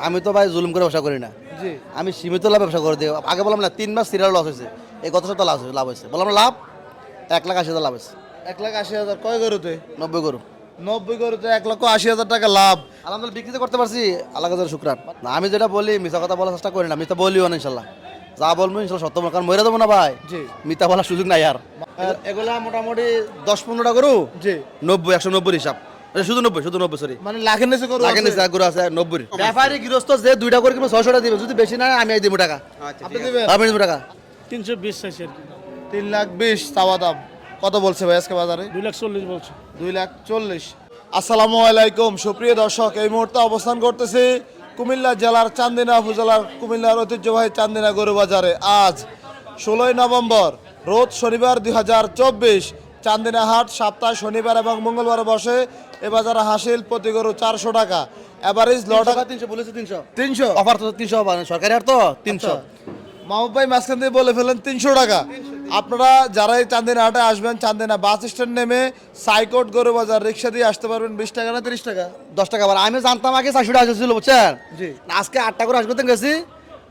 আমি তো ভাই জুলুম করে ব্যবসা করি না। আমি সীমিত লাভ ব্যবসা করে দিই। আগে বললাম না তিন মাস সিরিয়াল লস হয়েছে। এই গত সপ্তাহ লাভ লাভ হয়েছে। বললাম লাভ? এক লাখ আশি হাজার লাভ হয়েছে। এক লাখ আশি হাজার। কয় গরুতে নব্বই গরু। নব্বই গরুতে এক লক্ষ আশি হাজার টাকা লাভ। আলহামদুলিল্লাহ বিক্রি করতে পারছি। আল্লাহ হাজার শুক্রান। না আমি যেটা বলি মিথ্যা কথা বলার চেষ্টা করি না। মিথ্যা বলিও না ইনশাল্লাহ। যা বলব ইনশাল্লাহ সত্য কারণ মরে দেবো না ভাই। মিথ্যা বলার সুযোগ নাই আর। এগুলা- মোটামুটি দশ পনেরোটা গরু? জি। নব্বই একশো নব্বই হিসাব। শুধু নব্বই শুধু নব্বই সরি মানে লাখের নিচে গরু আছে? নিচে গরু আছে নব্বই। ব্যাপারী গৃহস্থ যে দুইটা করে দিবে যদি বেশি না আমি দিব টাকা। আপনি দিব টাকা। তিনশো বিশ চাইছে আর তিন লাখ বিশ চাওয়া দাম। কত বলছে ভাই আজকে বাজারে? দুই লাখ চল্লিশ বলছে। দুই লাখ চল্লিশ। আসসালামু আলাইকুম সুপ্রিয় দর্শক এই মুহূর্তে অবস্থান করতেছি কুমিল্লা জেলার চান্দিনা উপজেলার কুমিল্লার ঐতিহ্যবাহী চান্দিনা গরু বাজারে। আজ ষোলোই নভেম্বর রোজ শনিবার দুই হাজার চব্বিশ চান্দিনা হাট সপ্তাহ শনিবার এবং মঙ্গলবার বসে এ বাজারে হাসিল প্রতি গরু চারশো টাকা। অ্যাভারেজ ল টাকা তিনশো বলেছে তিনশো। তিনশো? অফার তো তিনশো সরকারি হার তো তিনশো। মাহবুব ভাই মাঝখান দিয়ে বলে ফেলেন তিনশো টাকা। আপনারা যারা এই চান্দিনা হাটে আসবেন চান্দিনা বাস স্ট্যান্ড নেমে সাইকোট গরু বাজার রিক্সা দিয়ে আসতে পারবেন বিশ টাকা না তিরিশ টাকা? দশ টাকা আবার আমি জানতাম আগে চারশোটা আসছিল বুঝছেন? জি। আজকে আটটা করে আসতে গেছি।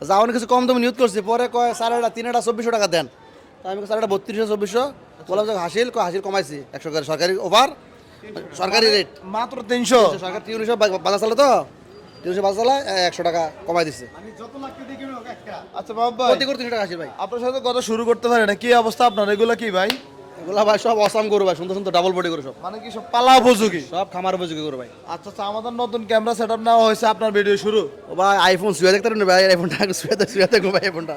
যাওয়ার কিছু কম দামে নিউজ করছি। পরে কয় সাড়েটা তিনটা চব্বিশশো টাকা দেন। আমি সাড়েটা বত্রিশশো চব্বিশশো? বললাম যে হাসিল হাসিল কমাইছি? একশো করে। সরকারি ওভার সরকারি রেট মাত্র তিনশো। সরকার তিনশো বাজার চালে তো? তিনশো বাজার একশো টাকা কমাই দিচ্ছে আচ্ছা প্রতি করে তিনশো টাকা হাসিল ভাই। আপনার সাথে কথা শুরু করতে পারি না। কি অবস্থা আপনার? এগুলো কি ভাই? এগুলা ভাই সব অসাম গরু ভাই। সুন্দর সুন্দর ডাবল বডি গরু সব। মানে কি সব পালা উপযোগী? সব খামার উপযোগী গরু ভাই। আচ্ছা আচ্ছা আমাদের নতুন ক্যামেরা সেট আপ নেওয়া হয়েছে আপনার ভিডিও শুরু। ও ভাই আইফোন শুয়ে দেখতে পারেন ভাই। আইফোনটা শুয়ে দেখো ভাই আইফোনটা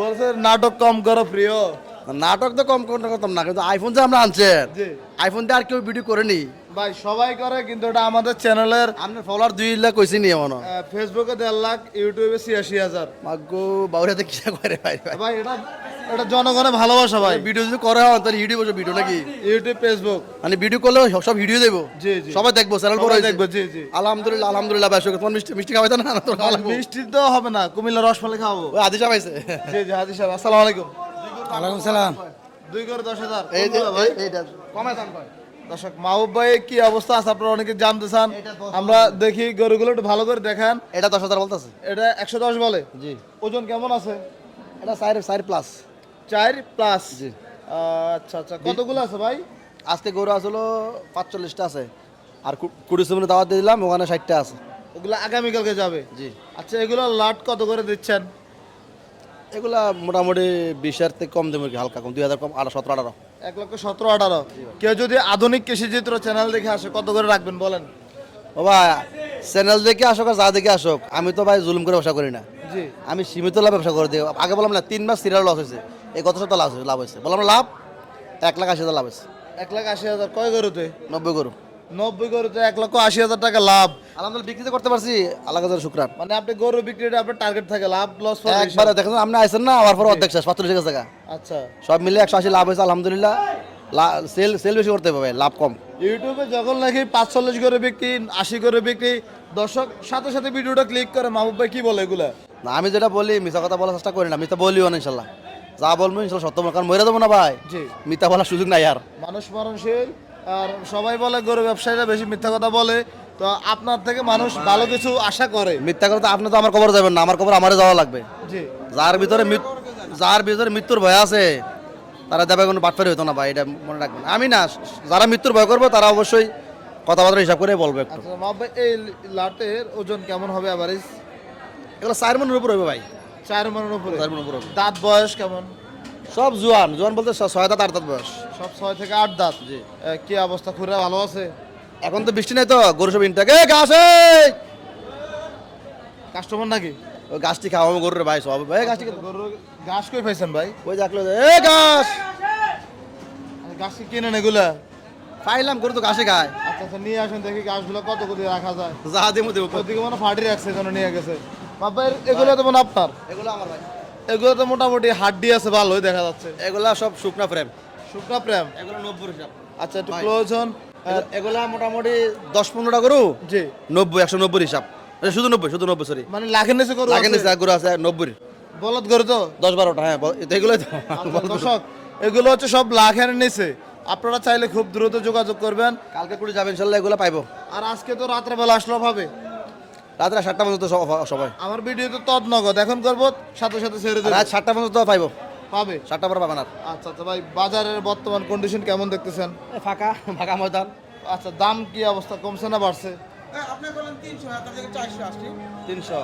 বলছে নাটক কম করো প্রিয়। নাটক তো কম করতে করতাম না কিন্তু আইফোন যে আমরা আনছেন জি। আইফোন দিয়ে আর কেউ ভিডিও করেনি। ভাই সবাই করে কিন্তু এটা আমাদের চ্যানেলের আপনার ফলোয়ার দুই লাখ কইছি নি এমন ফেসবুকে দেড় লাখ ইউটিউবে ছিয়াশি হাজার। মাগো বাউরাতে কি করে ভাই? ভাই এটা এটা জনগণের ভালোবাসা ভাই। ভিডিও যদি করে হয় তাহলে ইউটিউবে ভিডিও নাকি? ইউটিউব ফেসবুক মানে ভিডিও করলে সব ভিডিও দেবো? জি, জি। সবাই দেখব চ্যানেল বড় দেখব, জি, জি। আলহামদুলিল্লাহ আলহামদুলিল্লাহ ভাই তোমার মিষ্টি মিষ্টি খাওয়াইতে না না, মিষ্টি তো হবে না কুমিল্লা রসমালাই খাওয়াবো। ওই আদিশা পাইছে জি জি সাহেব আসসালামু আলাইকুম। ওয়ালাইকুম সালাম। দুই করে দশ হাজার। এই যে কোনগুলো ভাই এই- দাম কয়? দর্শক মাহবুব ভাই কি অবস্থা আছে? আপনারা অনেকে জানতে চান। আমরা দেখি গরুগুলো একটু ভালো করে দেখান। এটা দশ হাজার বলতেছে। এটা একশো দশ বলে? জি। ওজন কেমন আছে? এটা সাইড সাইড প্লাস চার প্লাস জি। আচ্ছা আচ্ছা। কতগুলো আছে ভাই? আজকে গরু আসলো পাঁচচল্লিশটা আছে। আর কুড়ি সেমিনে দাওয়াত দিয়ে দিলাম ওখানে ষাটটা আছে। ওগুলো আগামীকালকে যাবে? জি। আচ্ছা এগুলো লাট কত করে দিচ্ছেন? এগুলা মোটামুটি বিশের থেকে কম দেবো হালকা কম দুই হাজার কম আঠারো সতেরো আঠারো। এক লক্ষ সতেরো আঠারো। কেউ যদি আধুনিক কৃষিচিত্র চ্যানেল দেখে আসে কত করে রাখবেন বলেন? ও ভাই চ্যানেল দেখে আসুক আর যা দেখে আসুক আমি তো ভাই জুলুম করে ব্যবসা করি না। আমি সীমিত লাভ ব্যবসা করে দিই আগে বললাম না তিন মাস সিরিয়াল লস হয়েছে। এই গত সপ্তাহ লাভ লাভ হয়েছে। বললাম লাভ এক লাখ আশি হাজার লাভ হয়েছে। এক লাখ আশি হাজার কয় গরুতে? নব্বই গরু। নব্বই গরুতে এক লক্ষ আশি হাজার টাকা লাভ। আলহামদুলিল্লাহ বিক্রি করতে পারছি। আল্লাহ হাজার শুক্রান। মানে আপনি গরু বিক্রিটা আপনার টার্গেট থাকে লাভ লস একবারে দেখেন আপনি আইসেন না আবার পরে অর্ধেক শেষ পাঁচচল্লিশ টাকা। আচ্ছা। সব মিলে একশো আশি লাভ হয়েছে আলহামদুলিল্লাহ। সেল সেল বেশি করতে ভাই লাভ কম। ইউটিউবে যখন নাকি পাঁচচল্লিশ করে বিক্রি আশি করে বিক্রি দর্শক সাথে সাথে ভিডিওটা ক্লিক করে মাহবুব ভাই কি বলে এগুলা? না আমি যেটা বলি মিথ্যা কথা বলার চেষ্টা করি না মিথ্যা বলিও না ইনশাল্লাহ। যা বলব ইনশাল্লাহ সত্য কারণ মরে দেবো না ভাই। জি। মিথ্যা বলার সুযোগ নাই আর। মানুষ মরণশীল আর সবাই বলে গরু ব্যবসায়ীরা বেশি মিথ্যা কথা বলে। তো আপনার থেকে মানুষ ভালো কিছু আশা করে। মিথ্যা কথা আপনি তো আমার কবর যাবেন না আমার কবর আমারে যাওয়া লাগবে। জি। যার ভিতরে যার ভিতরে মৃত্যুর ভয় আছে তারা দেবে কোনো বাটফারি হতো না ভাই এটা মনে রাখবেন। আমি না যারা মৃত্যুর ভয় করবে তারা অবশ্যই কথাবার্তা হিসাব করে বলবে একটু। আচ্ছা এই লাটের ওজন কেমন হবে অ্যাভারেজ এগুলো চার মনের উপর হবে ভাই। চার মনের উপরে। চার মনের উপর হবে। দাঁত বয়স কেমন? সব জোয়ান জোয়ান বলতে ছয় দাঁত আট দাঁত বয়স। সব ছয় থেকে আট দাঁত। জি। কি অবস্থা? খুঁড়ে ভালো আছে? এখন তো বৃষ্টি নেই তো গরু সব ইনটাকে এই! কাস্টমার নাকি? ওই গাছটি খাওয়াবো গরুর ভাই সব। ভাই গাছটি গরু ঘাস কই পাইছেন ভাই? ওই দেখল এ ঘাস ঘাস কি কিনেন এগুলা? পাইলাম গরু তো ঘাসে খায়। আচ্ছা আচ্ছা নিয়ে আসেন দেখি ঘাসগুলো কত করে রাখা যায়। যা দেবো দেবো। ওদিকে মানে ফাটি রাখছে যেন নিয়ে গেছে। বাবা এগুলো তো মনে আপনার? এগুলো আমার ভাই। এগুলো তো মোটামুটি হাড্ডি আছে ভালোই দেখা যাচ্ছে। এগুলা সব শুকনা ফ্রেম শুকনা প্রেম এগুলো নব্বই হিসাব। আচ্ছা একটু ভাই। ক্লোজ হন। এগুলা মোটামুটি দশ পনেরোটা গরু? জি। নব্বই একশো নব্বই হিসাব। শুধু নব্বই শুধু নব্বই সরি মানে লাখের নিচে করু লাগে নিচে গরু আছে নব্বই। বলদ গরু তো? দশ বারোটা হ্যাঁ এগুলোই তো। আচ্ছা, দর্শক এগুলো হচ্ছে সব লাখের নিচে। আপনারা চাইলে খুব দ্রুত যোগাযোগ করবেন। কালকে করে যাবেন ইনশাল্লাহ এগুলো পাইবো। আর আজকে তো রাত্রেবেলা আসলেও হবে রাত্রে সাতটা পর্যন্ত সব- সবাই। আমার ভিডিও তো তদ নগদ এখন করব সাথে সাথে ছেড়ে দেবো। রাত সাতটা পর্যন্ত পাইব। পাবে? সাতটা পরে পাবেন আচ্ছা আচ্ছা ভাই বাজারের বর্তমান কন্ডিশন কেমন দেখতেছেন? ফাঁকা ফাঁকা ময়দান। আচ্ছা দাম কি অবস্থা কমছে না বাড়ছে? আপনি বলেন তিনশো চারশো আসছি। তিনশো।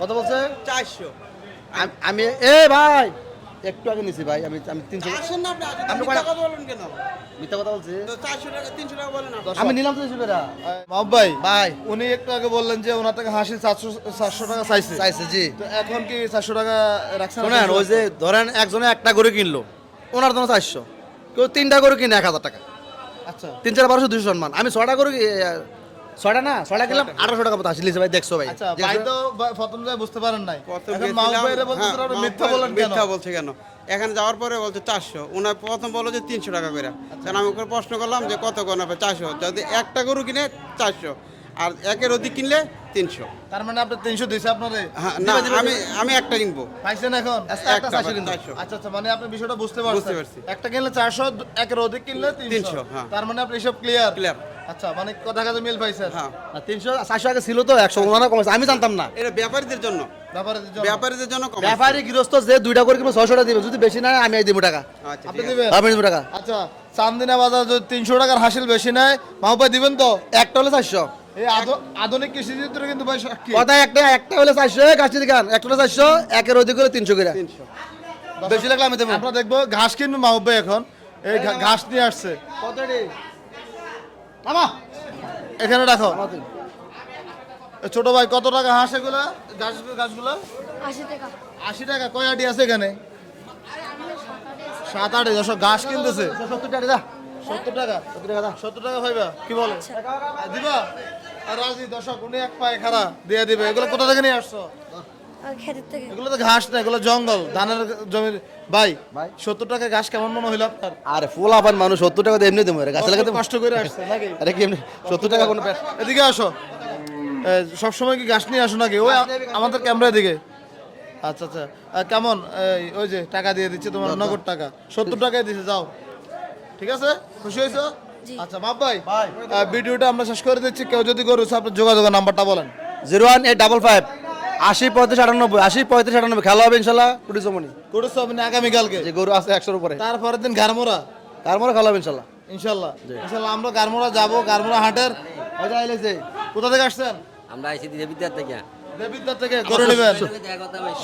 কত বলছে? চারশো। আম- আমি এ ভাই! একটু আগে নিছি ভাই আমি আমি তিনশো আসেন না আপনি কথা বলেন কেন? মিথ্যা কথা বলছি। তো চারশো টাকা তিনশো টাকা বলেন না আমি নিলাম তো তিনশো টাকা। মাহবুব ভাই ভাই। উনি একটু আগে বললেন যে ওনার থেকে হাসি সাতশো সাতশো টাকা চাইছে। চাইছে জি। তো এখন কি চারশো টাকা রাখছেন? শোনেন ওই যে ধরেন একজনে একটা গরু কিনলো ওনার জন্য চারশো। কেউ তিনটা গরু কিনে এক হাজার টাকা। আচ্ছা। তিন চার বারোশো দুশো সম্মান। আমি ছটা গরু ছটা না? ছটা কিনলাম আঠারোশো টাকা মতো আসলে ভাই দেখছ ভাই। আচ্ছা ভাই তো প্রথম যায় বুঝতে পারেন নাই। এখন ভাইরে হ্যাঁ, মিথ্যা বলেন কেন? মিথ্যা বলছে কেন? এখানে যাওয়ার পরে বলছে চারশো। ওনার প্রথম বলল যে তিনশো টাকা করে। কারণ আমি ওকে প্রশ্ন করলাম যে কত কোন হবে চারশো। যদি একটা গরু কিনে চারশো। আর একের অধিক কিনলে তিনশো। তার মানে আপনি তিনশো দিয়েছে আপনারে? হ্যাঁ না আমি আমি একটা কিনবো। পাইছেন এখন? আচ্ছা আচ্ছা মানে আপনি বিষয়টা বুঝতে পারছেন। বুঝতে পারছি। একটা কিনলে চারশো একের অধিক কিনলে তিনশো। তিনশো, হ্যাঁ। তার মানে আপনি সব ক্লিয়ার Clear। আচ্ছা মানে কথা কাজে মিল পাইছেন হ্যাঁ। তিনশো চারশো আগে ছিল তো একশো ওনারা কমেছে। আমি জানতাম না। এটা ব্যাপারীদের জন্য। ব্যাপারে জন্য। ব্যাপারীদের জন্য কম ব্যাপারী গৃহস্থ যে দুইটা করে কিনবো ছয়শো টাকা দিবে। যদি বেশি না আমি দিব টাকা। আচ্ছা আপনি দিবেন? আমি দিব টাকা। আচ্ছা চান্দিনা বাজার যদি তিনশো টাকার হাসিল বেশি নেয় দিবেন তো? একটা হলে চারশো। আধুনিক কৃষি চিত্র কিন্তু ভাই কথা একটা একটা হলে চারশো গাছটি দেখান একটা হলে চারশো একের অধিক হলে তিনশো করে। তিনশো। বেশি লাগলে আমি দেবো। আমরা দেখব ঘাস কিনবো মাহবুব ভাই এখন। এই ঘাস নিয়ে আসছে। মামা এখানে রাখো ছোট ভাই কত টাকা হাঁস এগুলা? ঘাসগুলো আশি টাকা। আশি টাকা কয় আটি আছে এখানে? সাত আট দশক ঘাস কিনতেছে। সত্তর টাকা দা সত্তর টাকা? সত্তর টাকা দা সত্তর টাকা পাইবা? কি বলে? আর দিবা? আর রাজি দর্শক উনি এক পায়ে খাড়া দিয়ে দিবে। এগুলো কোথা থেকে নিয়ে আসছো? খেতের থেকে। এগুলো তো ঘাস না এগুলো জঙ্গল। ধানের জমির ভাই ভাই। সত্তর টাকা ঘাস কেমন মনে হইল আপনার? আরে ফুল আপান মানুষ সত্তর টাকা দিয়ে এমনি দেবো গাছ লাগাতে কষ্ট করে আসছে নাকি? আরে কি এমনি সত্তর টাকা কোনো এদিকে আসো। সবসময় কি ঘাস নিয়ে আসো নাকি? ওই আমাদের ক্যামেরা দিকে আচ্ছা আচ্ছা। কেমন? ওই যে টাকা দিয়ে দিচ্ছে তোমার নগদ টাকা। সত্তর টাকায় দিছে যাও। ঠিক আছে? খুশি হয়েছো? আচ্ছা বাপ ভাই ভিডিওটা আমরা শেষ করে দিচ্ছি। কেউ যদি চায়, আপনার যোগাযোগের নাম্বারটা বলেন। Zero one eight double five আশি পঁয়ত্রিশ আটানব্বই আশি পঁয়ত্রিশ আটানব্বই। খেলা হবে ইনশাল্লাহ কুড়ি জমনি আগামীকালকে? যে গরু আছে একশোর উপরে। তারপরের দিন গারমোড়া? তার মধ্যে খেলা হবে ইনশাল্লাহ। ইনশাল্লাহ। ইনশাল্লাহ আমরা গারমোড়া যাব গারমোড়া হাটের। হয়তো আইলেছে। কোথা থেকে আসছেন? আমরা আইসি দিদি বিদ্যার থেকে। দেবিদ্বার থেকে গরু নেবেন।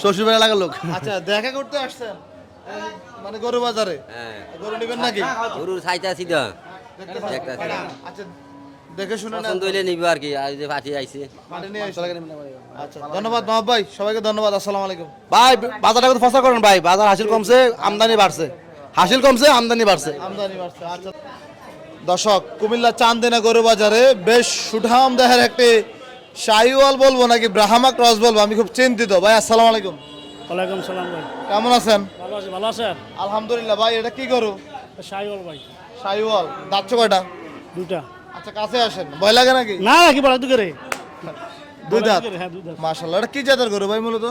শ্বশুর বেলা লাগার লোক। আচ্ছা দেখা করতে আসছেন? মানে গরু বাজারে? হ্যাঁ। গরু নেবেন নাকি? গরুর সাইতে আছি তো। আচ্ছা দেখে শুনে নেন। পছন্দ হইলে নিব আর কি আর যে আইছে। আসো। আচ্ছা ধন্যবাদ মাহব ভাই সবাইকে ধন্যবাদ আসসালামু আলাইকুম। ভাই বাজারটা কিন্তু ফসা করেন ভাই বাজার হাসিল কমছে আমদানি বাড়ছে। হাসিল কমছে আমদানি বাড়ছে। আমদানি বাড়ছে আচ্ছা। দর্শক কুমিল্লা চান্দিনা গরু বাজারে বেশ সুঠাম দেহের একটি শাহিওয়াল বলব নাকি ব্রাহ্মা ক্রস বলব আমি খুব চিন্তিত। ভাই আসসালামু আলাইকুম। ওয়ালাইকুম সালাম ভাই। কেমন আছেন? ভালো আছে ভালো আছেন? আলহামদুলিল্লাহ ভাই এটা কি গরু? সাইওয়াল ভাই। শাহিওয়াল কয়টা? দুইটা। আচ্ছা কাছে আসেন। ভয় লাগে নাকি? না কি করে। দাঁত। হ্যাঁ দাঁত। এটা কি জাতের গরু ভাই মূলত?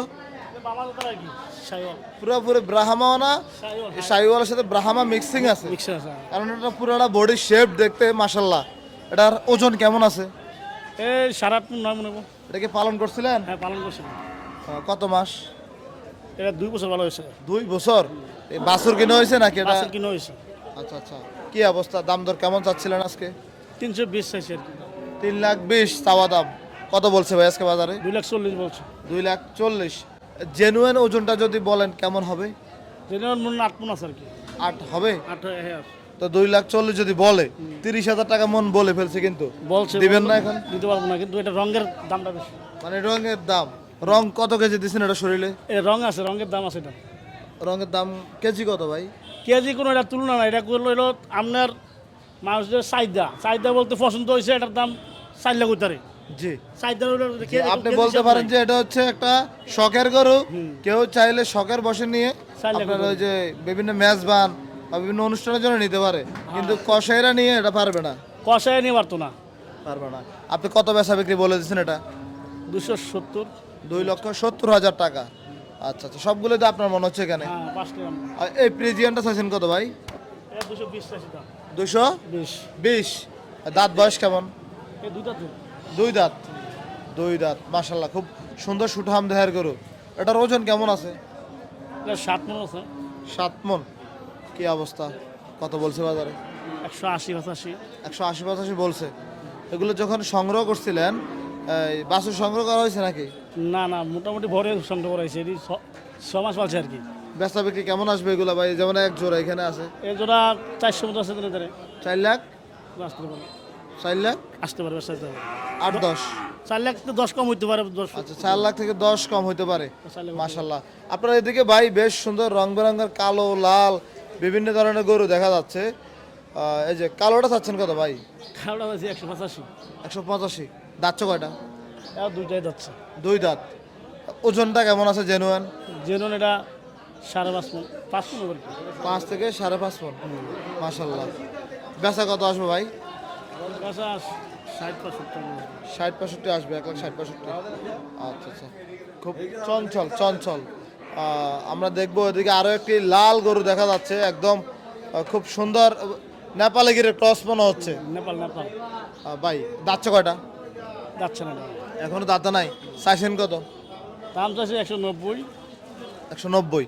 পুরোপুরি ব্রাহ্মাও না সাথে ব্রাহ্মা মিক্সিং আছে। কারণ এটা পুরোটা বডি শেপ দেখতে মাশাল্লাহ এটার ওজন কেমন আছে? সারা হয়। এটা কি পালন করছিলেন? হ্যাঁ পালন কত মাস? এটা দুই বছর ভালো হয়েছে। দুই বছর? এই বাছুর কিনে হয়েছে নাকি এটা? কিনে হয়েছে। আচ্ছা আচ্ছা। কি অবস্থা? দাম দর কেমন চাচ্ছিলেন আজকে? তিনশো বিশ চাইছে আর কি। তিন লাখ বিশ চাওয়া দাম। কত বলছে ভাই আজকে বাজারে? দুই লাখ চল্লিশ বলছে। দুই লাখ চল্লিশ। জেনুয়েন ওজনটা যদি বলেন কেমন হবে? যেন মনে হয় আট মন আছে আর কি। আট হবে? আট হ্যাঁ তো দুই লাখ চল্লিশ যদি বলে তিরিশ হাজার টাকা মন বলে ফেলছে কিন্তু। বলছে দিবেন না এখন? দিতে পারব না কিন্তু এটা রঙের দামটা বেশি। মানে রঙের দাম। রং কত কেজি দিচ্ছেন এটা শরীরে? এটা রং আছে রঙের দাম আছে এটা। রঙের দাম কেজি কত ভাই? কেজি কোনো এটা তুলনা না এটা করল হলো আপনার মানুষের চাহিদা চাহিদা বলতে পছন্দ হয়েছে এটার দাম চার লাখ উতারে জি। আপনি বলতে পারেন যে এটা হচ্ছে একটা শখের গরু। কেউ চাইলে শখের বসে নিয়ে আপনার ওই যে বিভিন্ন মেজবান বা বিভিন্ন অনুষ্ঠানের জন্য নিতে পারে। কিন্তু কষাইরা নিয়ে এটা পারবে না। কষায় নিয়ে পারতো না। পারবে না। আপনি কত বেচা বিক্রি বলে দিচ্ছেন এটা? দুশো সত্তর। দুই লক্ষ সত্তর হাজার টাকা। আচ্ছা আচ্ছা সবগুলো তো আপনার মনে হচ্ছে এখানে। হ্যাঁ এই প্রেজিয়ানটা চাইছেন কত ভাই? দুশো বিশ দাঁত। বয়স কেমন? দুই দাঁত দুই দাঁত। মাশাল্লাহ খুব সুন্দর সুঠাম দেহের গরু। এটার ওজন কেমন আছে? এটা সাত মন আছে। সাত মন। কি অবস্থা? কত বলছে বাজারে? একশো আশি পঁচাশি। একশো আশি পঁচাশি বলছে। এগুলো যখন সংগ্রহ করছিলেন বাসু সংগ্রহ করা হয়েছে নাকি? না না মোটামুটি ভরে সংগ্রহ করা হয়েছে। ছ মাস পালছে আর কি। বেচা বিক্রি কেমন আসবে এগুলো ভাই? যেমন এক জোড়া এখানে আছে। এই জোড়া চারশো মতো আছে ধরে চার লাখ? আসতে পারে চার লাখ? আসতে পারে ব্যবসা আসতে পারে। আট দশ? চার লাখ থেকে দশ কম হইতে পারে দশ। আচ্ছা চার লাখ থেকে দশ কম হতে পারে। মাশাল্লাহ আপনার এদিকে ভাই বেশ সুন্দর রং বেরঙের কালো লাল বিভিন্ন ধরনের গরু দেখা যাচ্ছে। এই যে কালোটা চাচ্ছেন কত ভাই? কালোটা আছে একশো পঁচাশি। একশো পঁচাশি। দাঁতছ কয়টা? দুইটাই যাচ্ছে দুই দাঁত। ওজনটা কেমন আছে জেনুয়ান যেন এটা সাড়ে পাঁচ মন পাঁচ মন হবে পাঁচ থেকে সাড়ে পাঁচ মন। মাশাল্লাহ বেচা কত আসবে ভাই? ষাট পঁয়ষট্টি আসবে। এক লাখ ষাট পঁয়ষট্টি। আচ্ছা আচ্ছা। খুব চঞ্চল চঞ্চল। আমরা দেখব এদিকে আরও একটি লাল গরু দেখা যাচ্ছে একদম খুব সুন্দর নেপালে গিরে ক্রস মনে হচ্ছে। নেপাল নেপাল। ভাই দাচ্ছে কয়টা? যাচ্ছে না। এখনও দাঁতা নাই। চাইছেন কত? দাম চাইছে একশো নব্বই। একশো নব্বই।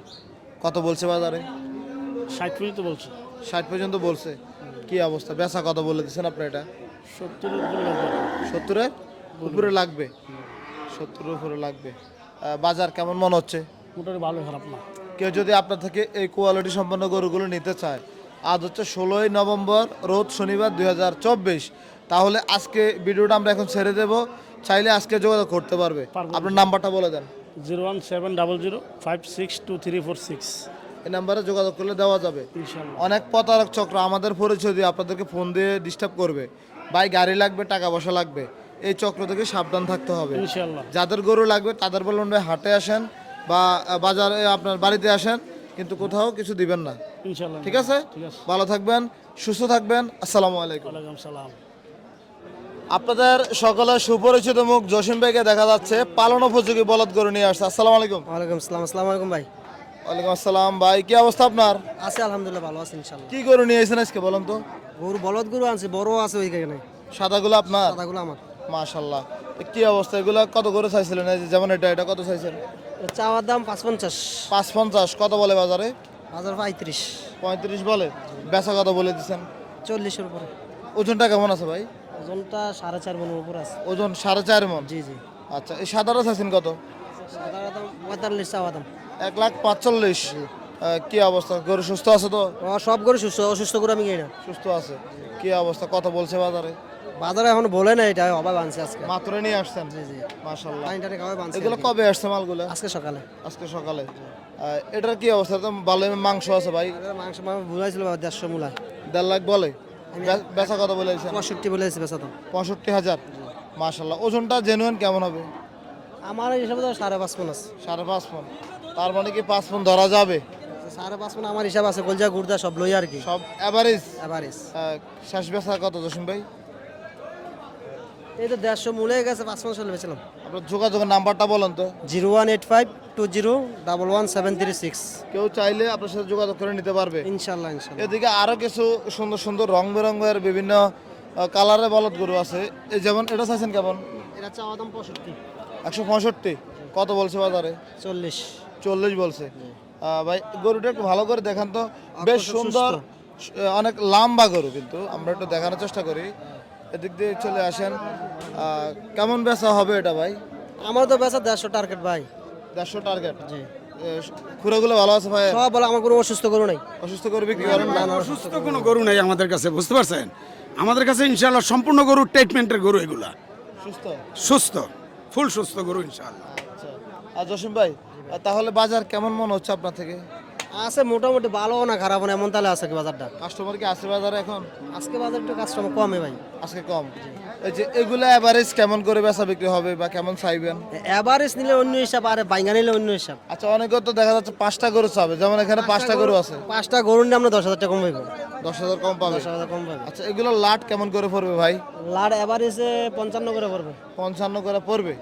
কত বলছে বাজারে? ষাট পর্যন্ত বলছে। ষাট পর্যন্ত বলছে। কি অবস্থা? বেচা কত বলে দিচ্ছেন আপনি এটা? সত্তর উপরে লাগবে। সত্তরের? উপরে লাগবে? সত্তরের উপরে লাগবে। বাজার কেমন মনে হচ্ছে? মোটামুটি ভালো খারাপ না। কেউ যদি আপনার থেকে এই কোয়ালিটি সম্পন্ন গরুগুলো নিতে চায় আজ হচ্ছে ষোলোই নভেম্বর রোজ শনিবার দুই হাজার চব্বিশ। তাহলে আজকে ভিডিওটা আমরা এখন ছেড়ে দেব। চাইলে আজকে যোগাযোগ করতে পারবে। আপনার নাম্বারটা বলে দেন। Zero one seven double zero five six two three four six. এই নাম্বারে যোগাযোগ করলে দেওয়া যাবে। অনেক প্রতারক চক্র আমাদের পরিচয় দিয়ে আপনাদেরকে ফোন দিয়ে ডিস্টার্ব করবে। ভাই গাড়ি লাগবে টাকা পয়সা লাগবে এই চক্র থেকে সাবধান থাকতে হবে। যাদের গরু লাগবে তাদের বলুন ভাই হাটে আসেন বা বাজারে আপনার বাড়িতে আসেন কিন্তু কোথাও কিছু দিবেন না। ঠিক আছে? ভালো থাকবেন সুস্থ থাকবেন। আসসালামু আলাইকুম। সালাম। আপনাদের সকলের সুপরিচিত মুখ জসিম ভাইকে দেখা যাচ্ছে। পালন উপযোগী বলদ গরু নিয়ে আসছে। আসসালামু আলাইকুম। ওয়ালাইকুম আসসালাম আসসালামু আলাইকুম ভাই। ওয়ালাইকুম আসসালাম ভাই কি অবস্থা আপনার? আছে আলহামদুলিল্লাহ ভালো আছে ইনশাল্লাহ কি গরু নিয়ে এসেছেন আজকে বলুন তো? গরু বলদ গরু আছে বড় আছে ওইখানে। সাদাগুলো আপনার? সাদাগুলো আমার। মাশাল্লাহ এ কি অবস্থা? এগুলো কত করে চাইছিলেন? এই যেমন এটা এটা কত চাইছেন? চাওয়ার দাম পাঁচ পঞ্চাশ পাঁচ পঞ্চাশ কত বলে বাজারে? হাজার পঁয়ত্রিশ। পঁয়ত্রিশ বলে। বেচা কত বলে দিচ্ছেন? চল্লিশের উপরে। ওজনটা কেমন আছে ভাই? ওজনটা সাড়ে চার মনের উপরে আছে। ওজন সাড়ে চার মন? জি জি। আচ্ছা এই সাদাটা চাইছেন কত? সাদা দাম পঁয়তাল্লিশ চাওয়া দাম এক লাখ পাঁচচল্লিশ। কি অবস্থা? গরু সুস্থ আছে তো? সব গরু সুস্থ অসুস্থ গরু আমি কিনি না। সুস্থ আছে। কি অবস্থা? কত বলছে বাজারে? বাজারে এখন বলে না এটা অভাব আনছে আজকে। মাত্র নিয়ে আসছেন? জি জি। মাশাল্লাহ পানি টানি খাওয়াই বানছে এগুলো কবে আসছে মালগুলো? আজকে সকালে। আজকে সকালে। এটার কি অবস্থা? তো ভালো মাংস আছে ভাই। মাংস মাংস বুঝাইছিল দেড়শো মূলা। দেড় লাখ বলে? বেচা কত বলেছেন পঁয়ষট্টি বলে দিয়েছে বেচা দাম। পঁয়ষট্টি হাজার? মাশাল্লাহ ওজনটা জেনুইন কেমন হবে? আমার হিসাবে তো সাড়ে পাঁচ মন আছে। সাড়ে পাঁচ ফোন তার মানে কি পাঁচ ফোন ধরা যাবে? সাড়ে পাঁচ মন আমার হিসাব আছে কলজা গুড়দা সব লই আর কি। সব অ্যাভারেজ এভারেজ শেষ বেচা কত জসিম ভাই? এই তো দেড়শো মূলে গেছে পাঁচ মাস চলে বেছিলাম আপনার যোগাযোগের নাম্বারটা বলেন তো। Zero one eight five two zero double one seven three six. কেউ চাইলে আপনার সাথে যোগাযোগ করে নিতে পারবে। ইনশাল্লাহ ইনশাল্লাহ। এদিকে আরও কিছু সুন্দর সুন্দর রং বেরঙের বিভিন্ন কালারের বলদ গরু আছে। এই যেমন এটা চাইছেন কেমন? এটা চাওয়া দাম পঁয়ষট্টি। একশো পঁয়ষট্টি? কত বলছে বাজারে? চল্লিশ। চল্লিশ বলছে। ভাই গরুটা একটু ভালো করে দেখান তো। বেশ সুন্দর অনেক লম্বা গরু কিন্তু। আমরা একটু দেখানোর চেষ্টা করি। এদিক দিয়ে চলে আসেন। কেমন বেচা হবে এটা ভাই? আমার তো বেচা দেড়শো টার্গেট ভাই। দেড়শো টার্গেট জি। ভালো আছে ভাই? সব বলে আমার কোনো অসুস্থ নাই। অসুস্থ করে বিক্রি করেন না? অসুস্থ কোনো গরু নাই আমাদের কাছে বুঝতে পারছেন? আমাদের কাছে ইনশাআল্লাহ সম্পূর্ণ গরু ট্রিটমেন্টের গরু এগুলা। সুস্থ? সুস্থ ফুল সুস্থ গরু ইনশাআল্লাহ। আচ্ছা। আর জসিম ভাই তাহলে বাজার কেমন মনে হচ্ছে আপনার থেকে? আছে মোটামুটি ভালো না খারাপ না এমন তাহলে আছে কি বাজারটা? কাস্টমার কি আছে বাজারে এখন? আজকে বাজার একটু কাস্টমার কমে ভাই। আজকে কম? এই যে এগুলো এভারেজ কেমন করে বেচা বিক্রি হবে বা কেমন চাইবেন? এভারেজ নিলে অন্য হিসাব আর বাইঙ্গা নিলে অন্য হিসাব। আচ্ছা অনেকে তো দেখা যাচ্ছে পাঁচটা গরু চাবে যেমন এখানে পাঁচটা গরু আছে। পাঁচটা গরু নিলে আমরা দশ হাজার টাকা কম পাইব দশ হাজার কম পাবে? দশ হাজার কম পাইব আচ্ছা এগুলো লাট কেমন করে পড়বে ভাই? লাট এভারেজে পঞ্চান্ন করে পড়বে। পঞ্চান্ন করে পড়বে?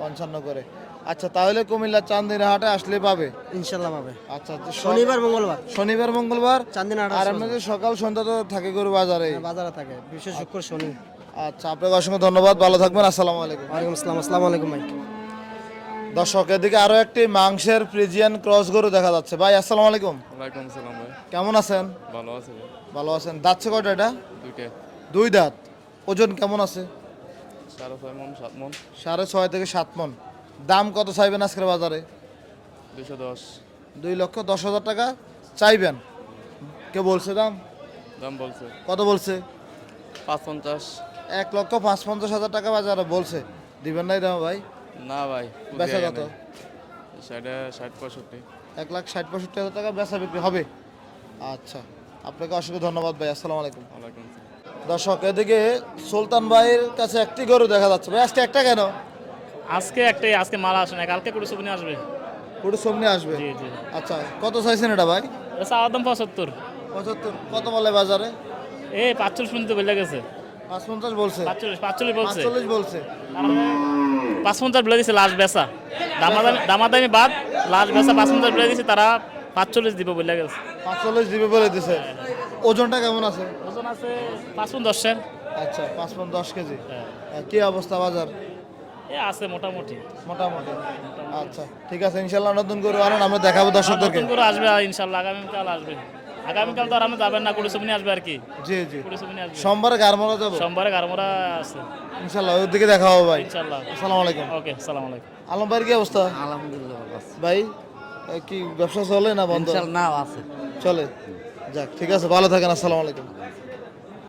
পঞ্চান্ন করে। আচ্ছা তাহলে কুমিল্লা চান্দিনা হাটে আসলে পাবে? ইনশাল্লাহ পাবে। আচ্ছা আচ্ছা, শনিবার মঙ্গলবার। শনিবার মঙ্গলবার? চান্দিনা হাট আর এমনিতে সকাল সন্ধ্যা তো থাকে গরু বাজারে। বাজারে থাকে। বিশেষ শুক্র শনি। আচ্ছা আপনাকে অসংখ্য ধন্যবাদ। ভালো থাকবেন আসসালামু আলাইকুম। ওয়ালাইকুম আসসালাম। আসসালামু আলাইকুম ভাই। দর্শক এদিকে আরও একটি মাংসের ফ্রিজিয়ান ক্রস গরু দেখা যাচ্ছে। ভাই আসসালামু আলাইকুম। ওয়ালাইকুম আসসালাম ভাই। কেমন আছেন? ভালো আছে ভালো আছেন। দাচ্ছে কয়টা এটা? দুইটা দুই দাঁত। ওজন কেমন আছে? সাড়ে ছয় মন সাত মন। সাড়ে ছয় থেকে সাত মন। দাম কত চাইবেন আজকের বাজারে? দুশো দশ। দুই লক্ষ দশ হাজার টাকা চাইবেন। কে বলছে দাম? দাম বলছে। কত বলছে? পাঁচ পঞ্চাশ এক লক্ষ পাঁচ পঞ্চাশ হাজার টাকা বাজারে বলছে। দিবেন নাই দাম ভাই? না ভাই বেচা কত? ষাট পঁয়ষট্টি। এক লাখ ষাট পঁয়ষট্টি হাজার টাকা বেচা বিক্রি হবে। আচ্ছা আপনাকে অসংখ্য ধন্যবাদ ভাই আসসালামু আলাইকুম। দর্শক এদিকে সুলতান ভাইয়ের কাছে একটি গরু দেখা যাচ্ছে। ভাই আজকে একটা কেন? আজকে একটাই আজকে মালা আসে না কালকে করে সুবিনি আসবে। পুরো সামনে আসবে? জি জি। আচ্ছা কত চাইছেন এটা ভাই? এটা চাওয়ার দাম পঁচাত্তর। পঁচাত্তর কত বলে বাজারে? এই পাঁচচল্লিশ পর্যন্ত বেলে গেছে। পাঁচ পঞ্চাশ বলছে। পাঁচচল্লিশ পাঁচচল্লিশ বলছে। পাঁচচল্লিশ বলছে। পাঁচ পঞ্চাশ বেলে দিছে লাস্ট বেচা। দামাদামি দামাদামি বাদ লাস্ট বেচা পাঁচ পঞ্চাশ বেলে দিছে তারা পাঁচচল্লিশ দিব বলে গেছে। পাঁচচল্লিশ দিবে বলে দিছে। ওজনটা কেমন আছে? ওজন আছে পাঁচ পন দশের। আচ্ছা পাঁচ পন দশ কেজি। হ্যাঁ। কি অবস্থা বাজার? এ আছে মোটামুটি। মোটামুটি। আচ্ছা ঠিক আছে ইনশাল্লাহ নতুন করে আনেন আমরা দেখাবো দর্শকদেরকে নতুন করে আসবে ইনশাল্লাহ আগামীকাল আসবে। আগামীকাল তো আর আমি যাবেন না কুড়ি আসবে আর কি। জি জি। কুড়ি আসবে। সোমবারে গারমোড়া যাব? সোমবারে গারমোরা আছে। ইনশাল্লাহ ওর দিকে দেখা হবে ভাই। ইনশাল্লাহ। আসসালামু আলাইকুম। ওকে সালাম আলাইকুম। আলম ভাইয়ের কি অবস্থা? আলহামদুলিল্লাহ ভালো ভাই কি ব্যবসা চলে না বন্ধ? না আছে। চলে? যাক ঠিক আছে ভালো থাকেন আসসালামু আলাইকুম।